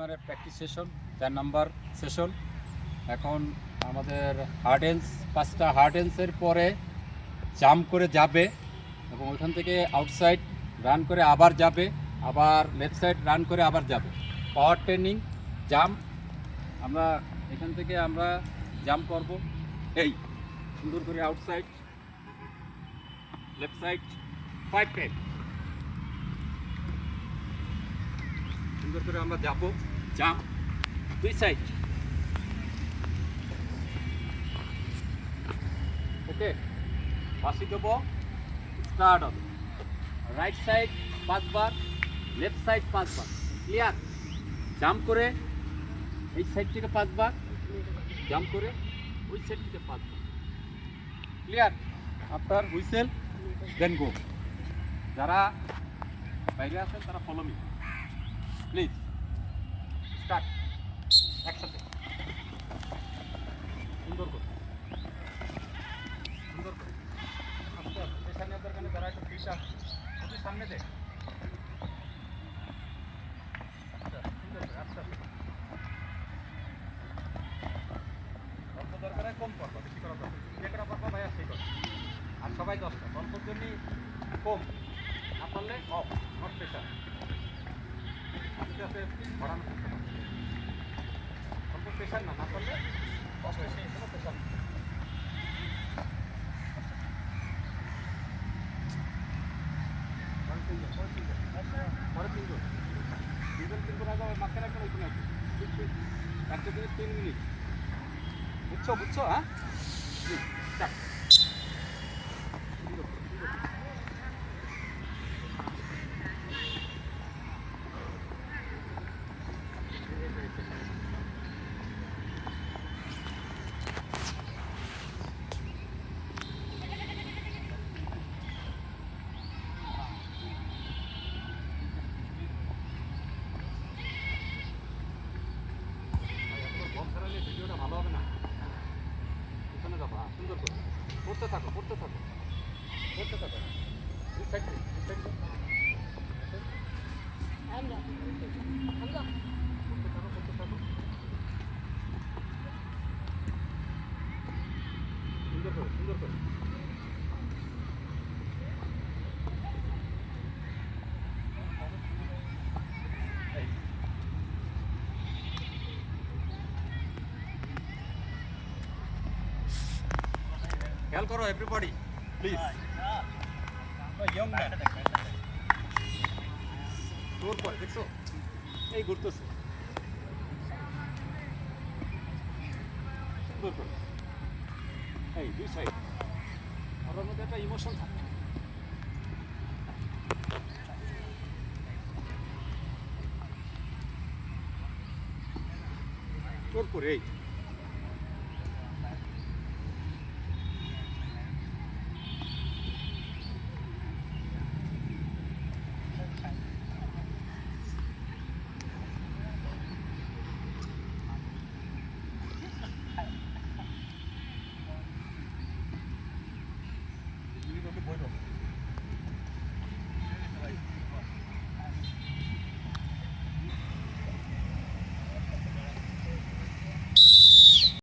ব্যাটসম্যানের practice session চার number session এখন আমাদের হার্ডেন্স পাঁচটা হার্ডেন্সের পরে জাম্প করে যাবে এবং ওইখান থেকে আউটসাইড রান করে আবার যাবে, আবার লেফট সাইড রান করে আবার যাবে। পাওয়ার ট্রেনিং জাম্প আমরা এখান থেকে আমরা জাম্প করব। এই, সুন্দর করে outside left side five time সুন্দর করে আমরা যাব। জাম্প দুই সাইড ওকে। বাসি দেবো। স্টার্ট হবে। রাইট সাইড পাঁচবার লেফট সাইড পাঁচবার। ক্লিয়ার জাম্প করে এই সাইড থেকে পাঁচবার। জাম্প করে ওই সাইড থেকে পাঁচবার। Clear after whistle then go যারা বাইরে আছেন, তারা ফলো মি প্লিজ স্টার্ট একসাথে সুন্দর করে। সুন্দর করে। পেছনে দরকার যারা একটু পিসা ওদের সামনে দেখ আচ্ছা, করে, কম করবা বেশি করা দরকার। যে কটা পারবা ভাই সেই করো আর সবাই দশটা। অল্পর জন্যই কম। না পারলে অফ নট প্রেশার আস্তে আস্তে বাড়ানো করতে হবে অল্প প্রেশার না না পারলে অফ প্রেশার কোনো প্রেশার না পরে তিনজন, পরে তিনজন। আগে মাঝখানে একটা ওইখানে ঠিক। একটা জিনিস তিন মিনিট বুঝছ বুঝছ হ্যাঁ হুম, start. সুন্দর, সুন্দর। ভাই, এত বল খেলালে ভিডিওটা ভালো হবে না এখানে যাব হ্যাঁ, সুন্দর করে পড়তে থাকো পড়তে থাকো। পড়তে থাকো দুই সাইড দুই সাইড আমরা আমরা পড়তে থাকো পড়তে থাকো সুন্দর করে সুন্দর করে এই। খেয়াল করো এভরিবডি প্লিজ ইয়ং ম্যান তোর পরে দেখছ? এই ঘুরতেছে। সুন্দর করে। এই দুই সাইড ওর মধ্যে একটা ইমোশন থাকে। তোর পরে এই।